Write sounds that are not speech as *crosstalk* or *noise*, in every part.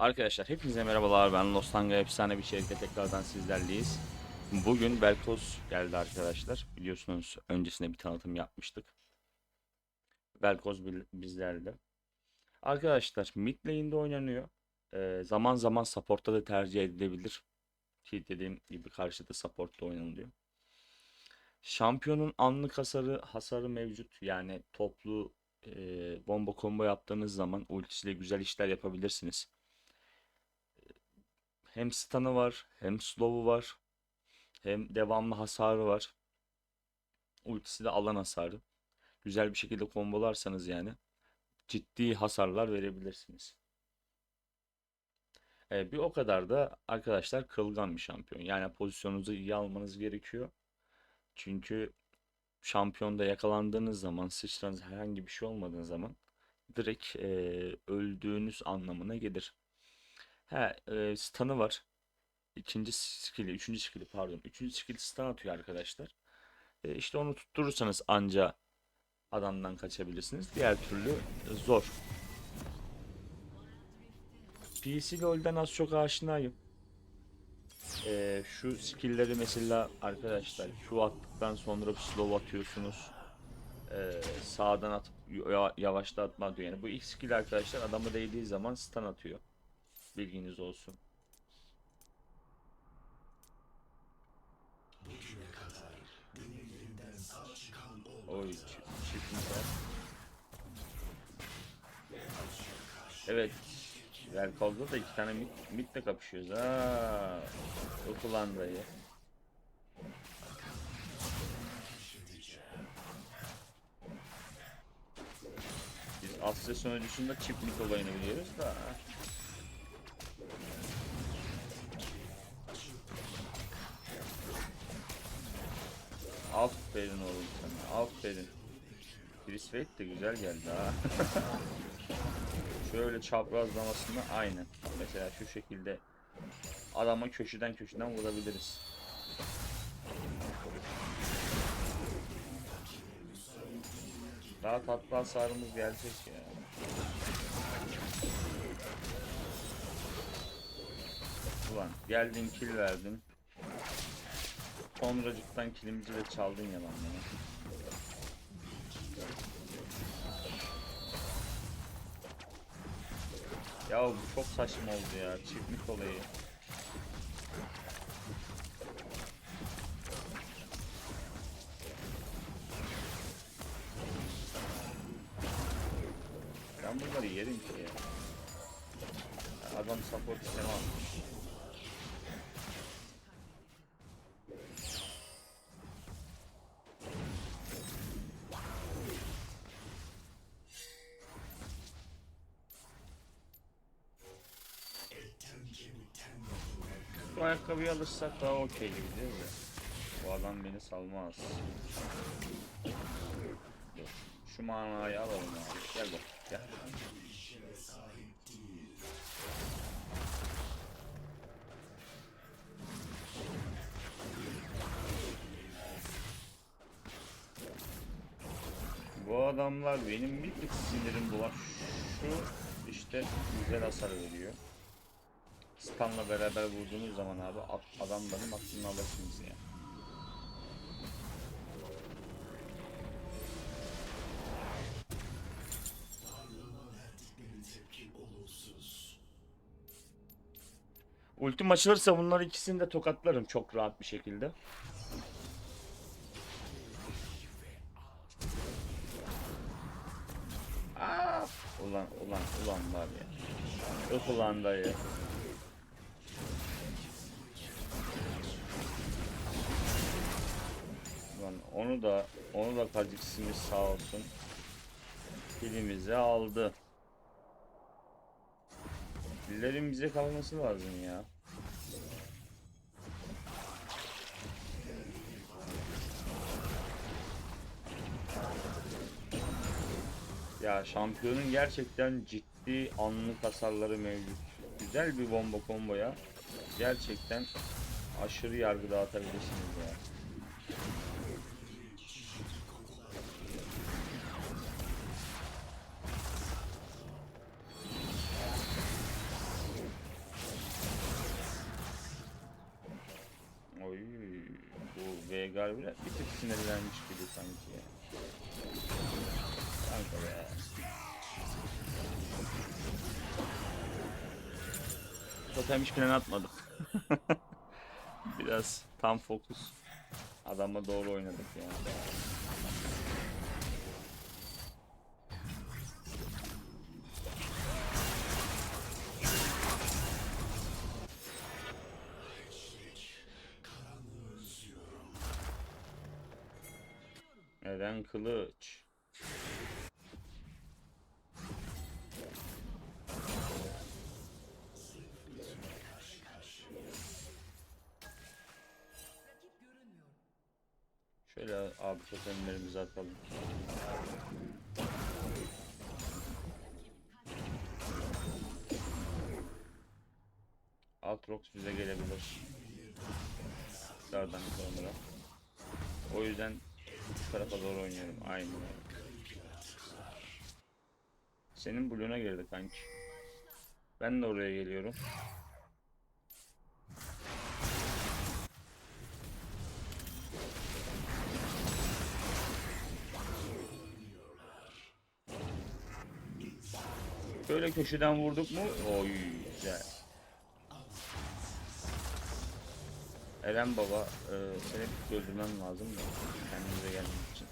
Arkadaşlar hepinize merhabalar ben Lostanga efsane bir şirkette tekrardan sizlerleyiz. Bugün Velkos geldi arkadaşlar. Biliyorsunuz öncesinde bir tanıtım yapmıştık. Velkos bizlerde. Arkadaşlar mid lane'de oynanıyor. Ee, zaman zaman support'ta da tercih edilebilir. Ki dediğim gibi karşıda support'ta oynanılıyor. Şampiyonun anlık hasarı hasarı mevcut. Yani toplu e, bomba combo yaptığınız zaman ultisiyle güzel işler yapabilirsiniz. Hem stun'ı var, hem slow'u var, hem devamlı hasarı var. Ultisi de alan hasarı. Güzel bir şekilde kombolarsanız yani ciddi hasarlar verebilirsiniz. Ee, bir o kadar da arkadaşlar kırılgan bir şampiyon. Yani pozisyonunuzu iyi almanız gerekiyor. Çünkü şampiyonda yakalandığınız zaman, sıçranız herhangi bir şey olmadığı zaman direkt e, öldüğünüz anlamına gelir. He, e, stun'ı var. İkinci skill'i, üçüncü skill'i pardon. Üçüncü skill stun atıyor arkadaşlar. E, işte onu tutturursanız anca adamdan kaçabilirsiniz. Diğer türlü zor. PC LoL'den az çok aşinayım. E, şu skill'leri mesela arkadaşlar şu attıktan sonra bir slow atıyorsunuz. E, sağdan atıp ya- yavaşta atma diyor. Yani bu ilk skill arkadaşlar adamı değdiği zaman stun atıyor. Bilginiz olsun. Oy çi- çiftlik var. Evet. Velkoz'da da iki tane mid, midle kapışıyoruz. Ha. Okulan dayı. Biz Asya sonucusunda çift mid olayını biliyoruz da. Aferin oğlum sana. Aferin. Chris Wade de güzel geldi ha. *laughs* Şöyle çaprazlamasında aynı. Mesela şu şekilde adama köşeden köşeden vurabiliriz. Daha tatlı hasarımız gelecek ya. Ulan geldin kill verdin. Sonracıktan kilimizi de çaldın yalan ya. Ya bu çok saçma oldu ya. Çiftlik olayı. Bu ayakkabıyı alırsak daha okey gibi değil mi? Bu adam beni salmaz. Dur. Şu manayı alalım abi. Gel bak. Gel. Bu adamlar benim bir tık sinirim bulan şu işte güzel hasar veriyor. Stun'la beraber vurduğunuz zaman abi adamların aklını alırsınız ya. Ultim açılırsa bunlar ikisini de tokatlarım çok rahat bir şekilde. Aa, ulan ulan ulan var ya. Öf ulan dayı. Onu da onu da kaziksimiz sağ olsun. Dilimize aldı. Dillerin bize kalması lazım ya. Ya şampiyonun gerçekten ciddi anlık hasarları mevcut. Güzel bir bomba komboya gerçekten aşırı yargı dağıtabilirsiniz ya. Sinirlenmiş gibi sanki ya. Kanka be. Totem hiç plan atmadım. *laughs* Biraz tam fokus. Adamla doğru oynadık yani. Kılıç. Şöyle abi totemlerimizi atalım. Altrox bize gelebilir. Dardan sonra. O yüzden bu tarafa doğru oynuyorum. Öyle. Senin Blue'una girdi kanki. Ben de oraya geliyorum. Böyle köşeden vurduk mu? Oy güzel. Eren baba, e, seni öldürmem lazım da kendimize gelmek için.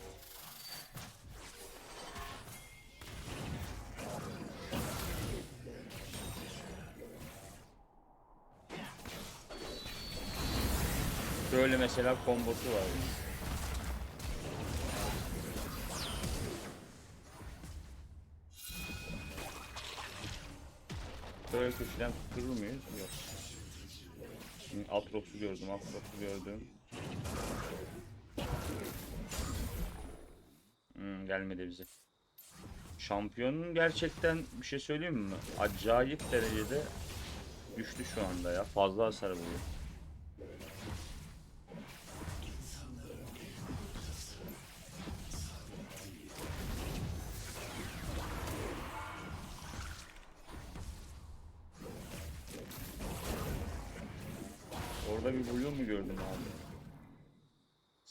Böyle mesela kombosu var. Böyle köşeden tutturur muyuz? Yok. Atrox'u gördüm, Atrox'u gördüm. Hmm, gelmedi bize. Şampiyonun gerçekten bir şey söyleyeyim mi? Acayip derecede düştü şu anda ya. Fazla hasar vuruyor.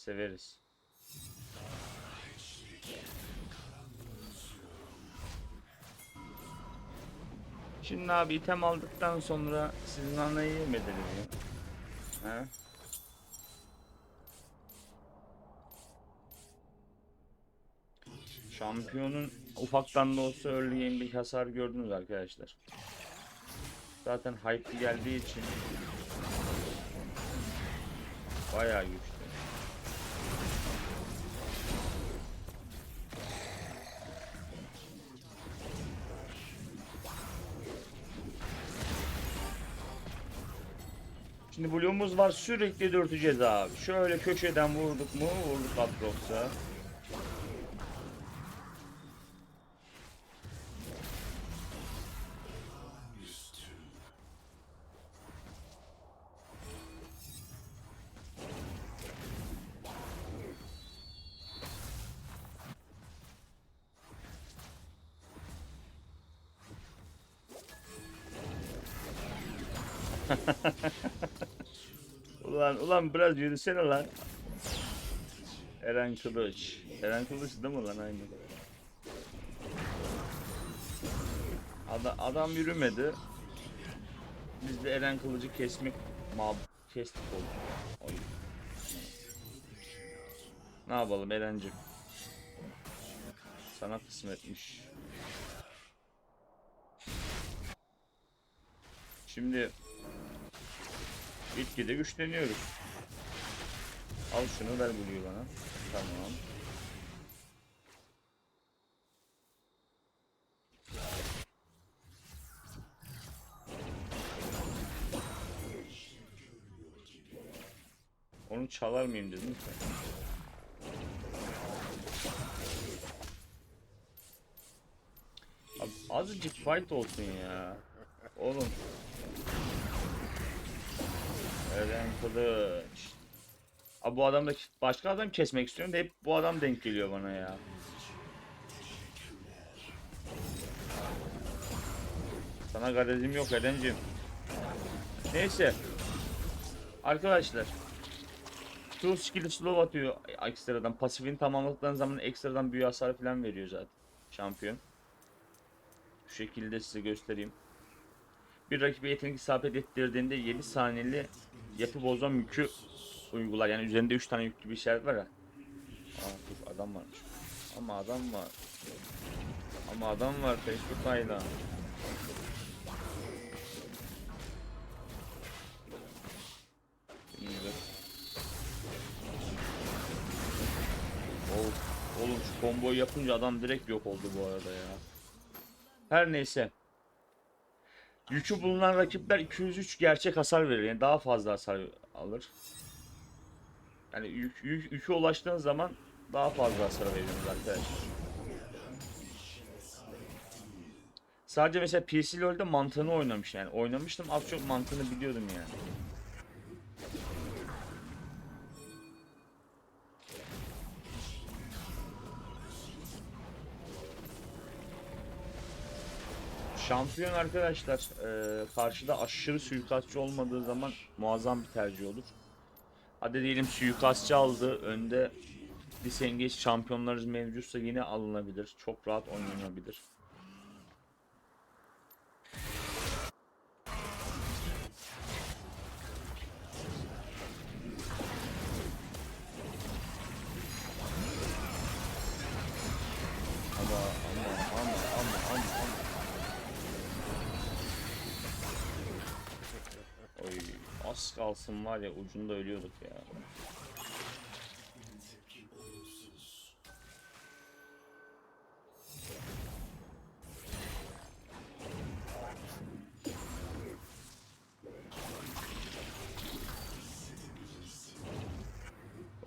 Severiz. Şimdi abi item aldıktan sonra siz nanayı yemediniz mi? He? Şampiyonun ufaktan da olsa early game'lik hasar gördünüz arkadaşlar. Zaten hype geldiği için bayağı güçlü. Şimdi bloğumuz var sürekli dürteceğiz abi. Şöyle köşeden vurduk mu vurduk Atrox'a. *laughs* Ulan ulan biraz yürüsene lan. Eren Kılıç. Eren Kılıç değil mi lan aynı? Adam, adam yürümedi. Biz de Eren Kılıcı kesmek mab kestik oldu. Oy. Ne yapalım Eren'cim? Sana kısmetmiş. Şimdi Gitgide güçleniyoruz. Al şunu ver buluyor bana. Tamam. Onu çalar mıyım dedim ki. Azıcık fight olsun ya. Oğlum. Eren Kılıç. Abi bu adam da başka adam kesmek istiyorum da hep bu adam denk geliyor bana ya. Sana garezim yok Eren'cim. Neyse. Arkadaşlar. Tool skill'i slow atıyor ekstradan. Pasifini tamamladıktan zaman ekstradan büyü hasar falan veriyor zaten. Şampiyon. Şu şekilde size göstereyim. Bir rakibe yetenek isabet ettirdiğinde 7 saniyeli yapı bozma yükü uygular. Yani üzerinde 3 tane yüklü bir işaret var ya. Aa dur adam varmış. Ama adam var. Ama adam var Facebook. Oğlum, oğlum şu komboyu yapınca adam direkt yok oldu bu arada ya. Her neyse. Yükü bulunan rakipler 203 gerçek hasar verir. Yani daha fazla hasar alır. Yani yük, yük, yükü ulaştığın zaman daha fazla hasar veriyorsunuz arkadaşlar. Sadece mesela PC LoL'de mantığını oynamış yani. Oynamıştım az çok mantığını biliyordum yani. Şampiyon arkadaşlar eee, karşıda aşırı suikastçı olmadığı zaman muazzam bir tercih olur. Hadi diyelim suikastçı aldı önde disengage şampiyonlarımız mevcutsa yine alınabilir. Çok rahat oynanabilir. Kalsın var ya ucunda ölüyorduk ya.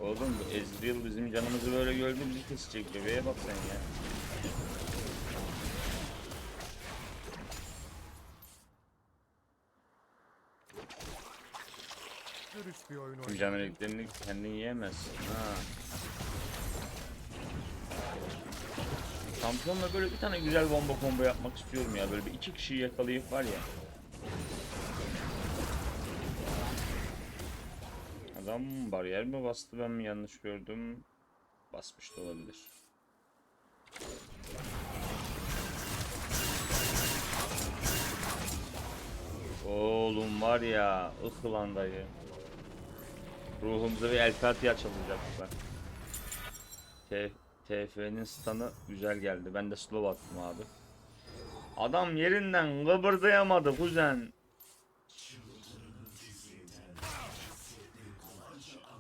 Oğlum bu Ezreal bizim canımızı böyle gördü bizi kesecek bebeğe bak sen ya. Oyun renklerini kendin yiyemezsin. Ha. Şampiyonla böyle bir tane güzel bomba combo yapmak istiyorum ya. Böyle bir iki kişiyi yakalayıp var ya. Adam bariyer mi bastı ben mi yanlış gördüm? Basmış da olabilir. Oğlum var ya ıhlan dayı. Ruhumuza bir El Fatiha çalacaklar. T TF'nin stun'ı güzel geldi. Ben de slow attım abi. Adam yerinden kıpırdayamadı kuzen.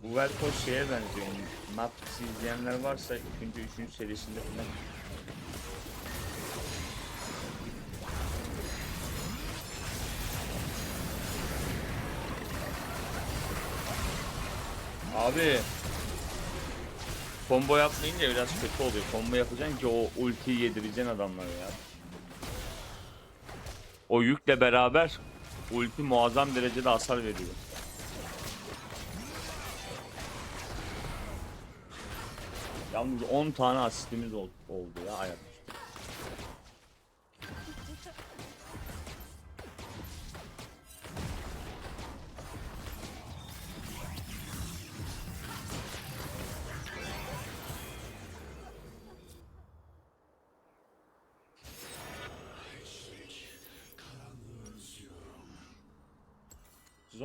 Bu Velkos şeye benziyor. Matrix'i izleyenler varsa 2. 3. serisinde falan. Abi Combo yapmayınca biraz kötü oluyor. Combo yapacaksın ki o ultiyi yedireceksin adamlara ya. O yükle beraber ulti muazzam derecede hasar veriyor. Yalnız 10 tane asistimiz ol- oldu ya ayak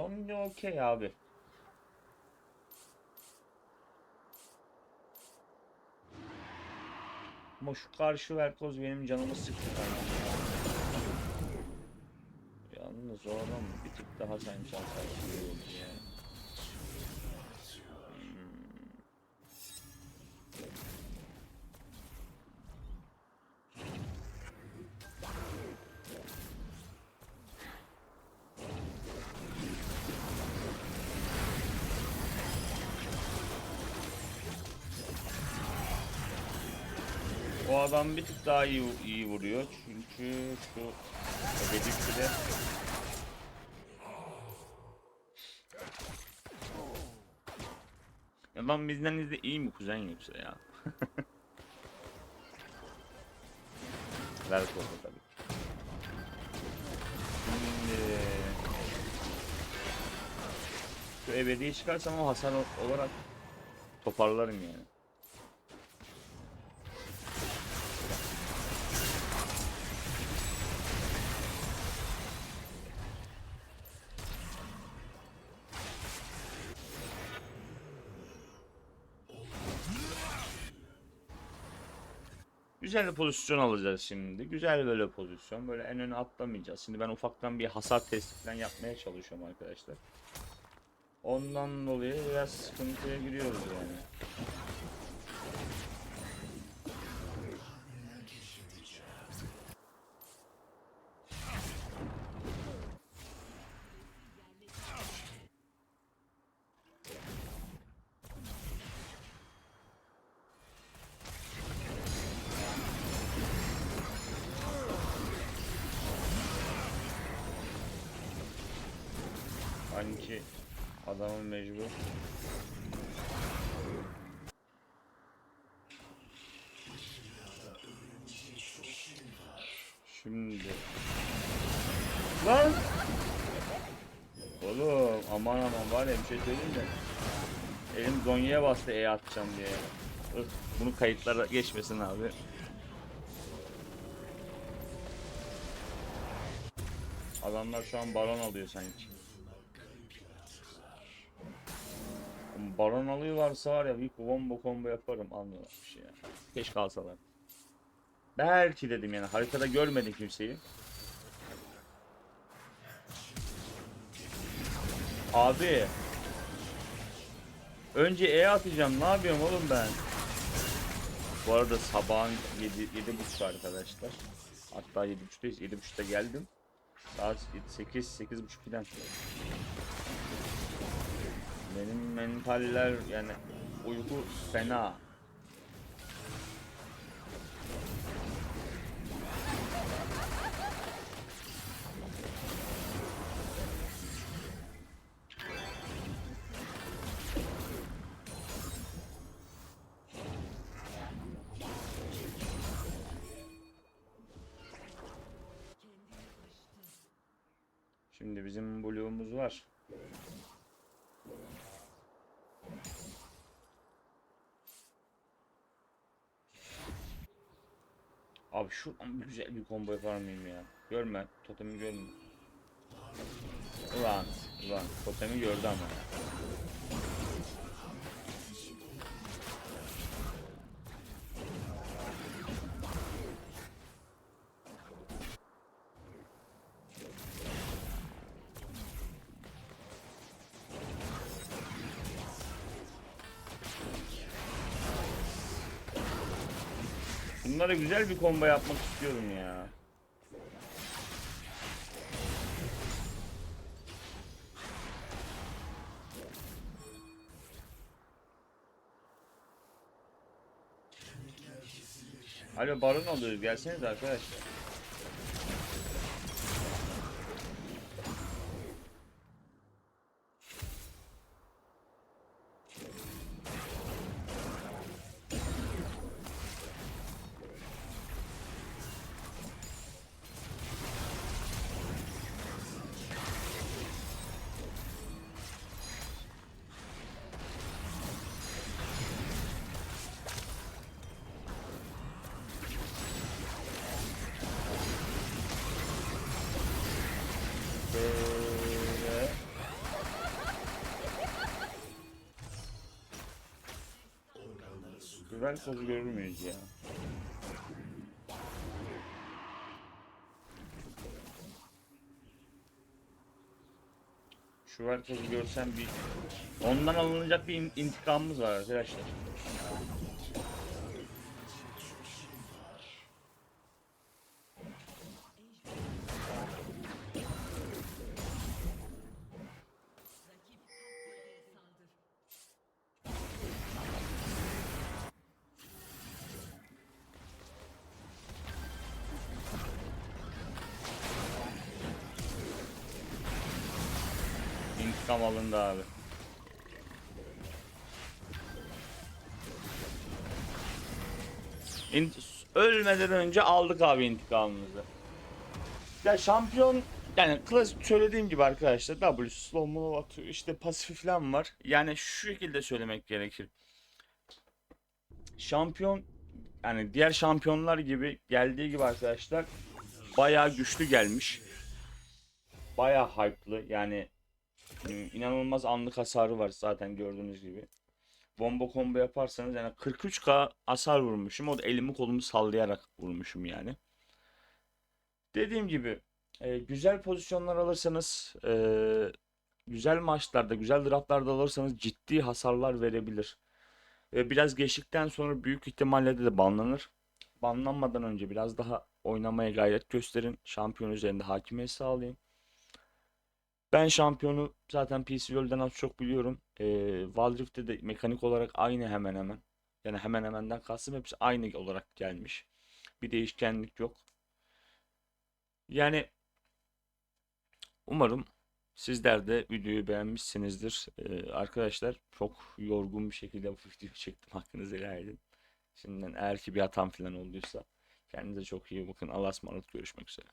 Zombi okey abi. Ama şu karşı Velkoz benim canımı sıktı. Yalnız o adam bir tık daha sanki hasar oldu O adam bir tık daha iyi iyi vuruyor çünkü şu dedikçi de Adam bizden izle iyi mi kuzen yoksa ya? Ver kolu tabii. Şimdi şu ebediyi çıkarsam ama hasar o- olarak toparlarım yani. Güzel bir pozisyon alacağız şimdi. Güzel böyle pozisyon. Böyle en öne atlamayacağız. Şimdi ben ufaktan bir hasar testi falan yapmaya çalışıyorum arkadaşlar. Ondan dolayı biraz sıkıntıya giriyoruz yani. Sanki adamın mecbur. Şimdi. Lan! Oğlum aman aman var ya bir şey söyleyeyim de. Elim Zonya'ya bastı E atacağım diye. Bunu kayıtlara geçmesin abi. Adamlar şu an baron alıyor sanki. Baron alıyorlarsa var ya bir combo combo yaparım anlıyorlarmış ya. Keşke alsalar. Belki dedim yani haritada görmedim kimseyi. Abi. Önce E atacağım. Ne yapıyorum oğlum ben? Bu arada sabahın 7 7.30 arkadaşlar. Hatta 7.30'dayız. 7.30'da geldim. Saat 8 8.30 falan. Benim mentaller yani uyku fena. Şimdi bizim bloğumuz var. Abi şuradan güzel bir combo yapar mıyım ya? Görme, totemi görme. Ulan, ulan, totemi gördü ama. Bunlara güzel bir combo yapmak istiyorum ya. Alo baron alıyoruz gelseniz arkadaşlar. Güven kozu görür müyüz ya? Şu herkesi görsem bir... Ondan alınacak bir in- intikamımız var arkadaşlar. İnt- ölmeden önce aldık abi intikamımızı. Ya şampiyon Yani klasik söylediğim gibi arkadaşlar W slow mo atıyor işte pasifi falan var. Yani şu şekilde söylemek gerekir. Şampiyon yani diğer şampiyonlar gibi geldiği gibi arkadaşlar bayağı güçlü gelmiş. Bayağı hype'lı yani inanılmaz anlık hasarı var zaten gördüğünüz gibi. Bomba combo yaparsanız yani 43k hasar vurmuşum. O da elimi kolumu sallayarak vurmuşum yani. Dediğim gibi e, güzel pozisyonlar alırsanız e, güzel maçlarda, güzel draftlarda alırsanız ciddi hasarlar verebilir. E, biraz geçtikten sonra büyük ihtimalle de banlanır. Banlanmadan önce biraz daha oynamaya gayret gösterin. Şampiyon üzerinde hakimiyet sağlayın. Ben şampiyonu zaten PC World'den az çok biliyorum. E, Wild Rift'te de mekanik olarak aynı hemen hemen. Yani hemen hemenden kastım hepsi aynı olarak gelmiş. Bir değişkenlik yok. Yani umarım sizler de videoyu beğenmişsinizdir. Ee, arkadaşlar çok yorgun bir şekilde bu videoyu *laughs* çektim. Hakkınızı helal edin. Şimdiden eğer ki bir hatam falan olduysa kendinize çok iyi bakın. Allah'a ısmarladık. Görüşmek üzere.